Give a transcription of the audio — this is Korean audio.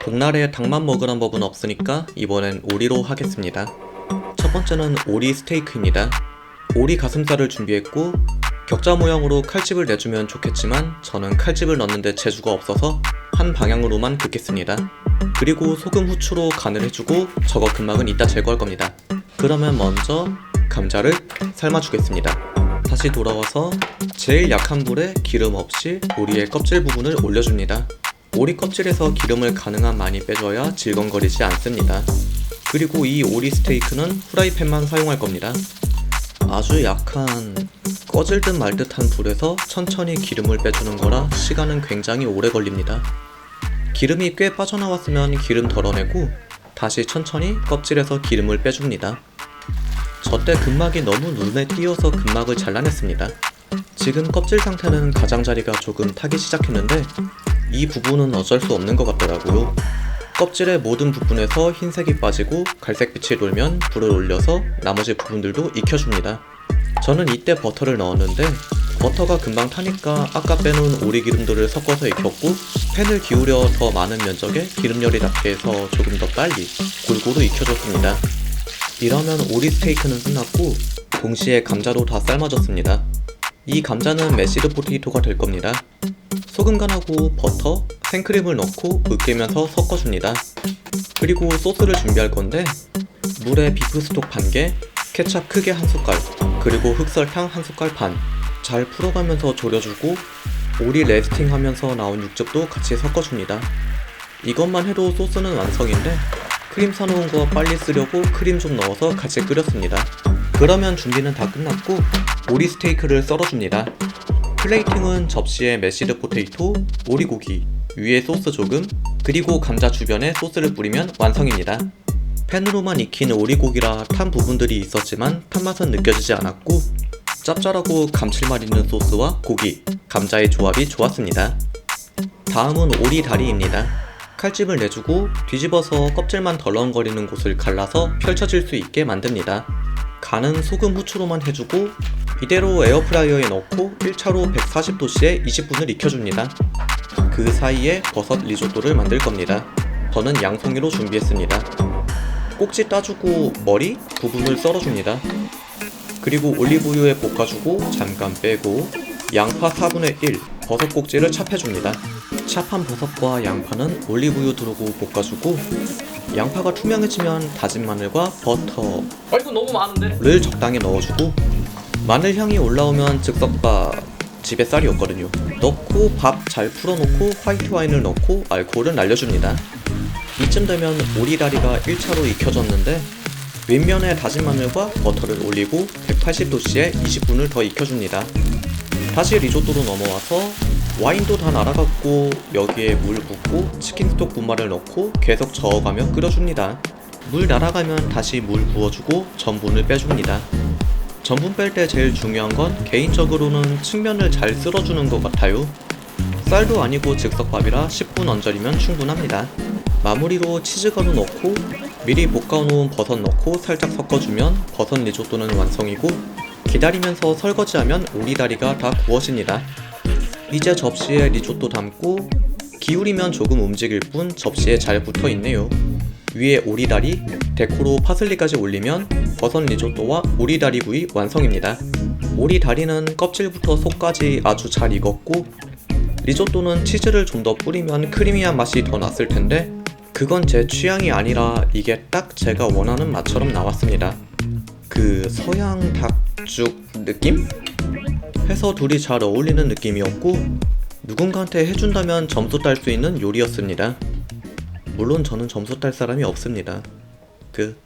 복날에 닭만 먹으란 법은 없으니까 이번엔 오리로 하겠습니다. 첫 번째는 오리 스테이크입니다. 오리 가슴살을 준비했고 격자 모양으로 칼집을 내주면 좋겠지만 저는 칼집을 넣는데 재주가 없어서 한 방향으로만 긋겠습니다. 그리고 소금 후추로 간을 해주고 저거 근막은 이따 제거할 겁니다. 그러면 먼저 감자를 삶아주겠습니다. 다시 돌아와서 제일 약한 불에 기름 없이 오리의 껍질 부분을 올려줍니다. 오리 껍질에서 기름을 가능한 많이 빼줘야 질겅거리지 않습니다. 그리고 이 오리 스테이크는 후라이팬만 사용할 겁니다. 아주 약한 꺼질 듯 말 듯한 불에서 천천히 기름을 빼주는 거라 시간은 굉장히 오래 걸립니다. 기름이 꽤 빠져나왔으면 기름 덜어내고 다시 천천히 껍질에서 기름을 빼줍니다. 저때 근막이 너무 눈에 띄어서 근막을 잘라냈습니다. 지금 껍질 상태는 가장자리가 조금 타기 시작했는데 이 부분은 어쩔 수 없는 것 같더라고요. 껍질의 모든 부분에서 흰색이 빠지고 갈색빛이 돌면 불을 올려서 나머지 부분들도 익혀줍니다. 저는 이때 버터를 넣었는데 버터가 금방 타니까 아까 빼놓은 오리 기름들을 섞어서 익혔고 팬을 기울여 더 많은 면적에 기름열이 닿게 해서 조금 더 빨리 골고루 익혀줬습니다. 이러면 오리 스테이크는 끝났고 동시에 감자도 다 삶아졌습니다. 이 감자는 메시드 포테이토가 될 겁니다. 소금 간하고 버터, 생크림을 넣고 으깨면서 섞어줍니다. 그리고 소스를 준비할 건데 물에 비프 스톡 반 개, 케찹 크게 한 숟갈, 그리고 흑설탕 한 숟갈 반. 잘 풀어가면서 졸여주고 오리 레스팅 하면서 나온 육즙도 같이 섞어줍니다. 이것만 해도 소스는 완성인데 크림 사놓은 거 빨리 쓰려고 크림 좀 넣어서 같이 끓였습니다. 그러면 준비는 다 끝났고 오리 스테이크를 썰어줍니다. 플레이팅은 접시에 메시드 포테이토, 오리고기, 위에 소스 조금, 그리고 감자 주변에 소스를 뿌리면 완성입니다. 팬으로만 익힌 오리고기라 탄 부분들이 있었지만 탄맛은 느껴지지 않았고 짭짤하고 감칠맛 있는 소스와 고기, 감자의 조합이 좋았습니다. 다음은 오리 다리입니다. 칼집을 내주고 뒤집어서 껍질만 덜렁거리는 곳을 갈라서 펼쳐질 수 있게 만듭니다. 간은 소금 후추로만 해주고 이대로 에어프라이어에 넣고 1차로 140도씨에 20분을 익혀줍니다. 그 사이에 버섯 리조또를 만들 겁니다. 저는 양송이로 준비했습니다. 꼭지 따주고 머리 부분을 썰어줍니다. 그리고 올리브유에 볶아주고 잠깐 빼고 양파 4분의 1 버섯 꼭지를 찹해줍니다. 찹한 버섯과 양파는 올리브유 두르고 볶아주고 양파가 투명해지면 다진 마늘과 버터 아 이거 너무 많은데? 를 적당히 넣어주고 마늘 향이 올라오면 즉석밥 집에 쌀이었거든요. 넣고 밥 잘 풀어놓고 화이트 와인을 넣고 알코올을 날려줍니다. 이쯤 되면 오리다리가 1차로 익혀졌는데 윗면에 다진 마늘과 버터를 올리고 180도씨에 20분을 더 익혀줍니다. 다시 리조또로 넘어와서 와인도 다 날아갔고 여기에 물 붓고 치킨 스톡 분말을 넣고 계속 저어가며 끓여줍니다. 물 날아가면 다시 물 부어주고 전분을 빼줍니다. 전분 뺄 때 제일 중요한 건 개인적으로는 측면을 잘 쓸어주는 것 같아요. 쌀도 아니고 즉석밥이라 10분 얹어리면 충분합니다. 마무리로 치즈가루 넣고 미리 볶아놓은 버섯 넣고 살짝 섞어주면 버섯 리조또는 완성이고 기다리면서 설거지하면 오리다리가 다 구워집니다. 이제 접시에 리조또 담고 기울이면 조금 움직일 뿐 접시에 잘 붙어 있네요. 위에 오리다리, 데코로 파슬리까지 올리면 버섯 리조또와 오리다리 구이 완성입니다. 오리다리는 껍질부터 속까지 아주 잘 익었고 리조또는 치즈를 좀 더 뿌리면 크리미한 맛이 더 났을 텐데 그건 제 취향이 아니라 이게 딱 제가 원하는 맛처럼 나왔습니다. 그 서양 닭죽 느낌? 해서 둘이 잘 어울리는 느낌이었고 누군가한테 해준다면 점수 딸 수 있는 요리였습니다. 물론 저는 점수 딸 사람이 없습니다. 그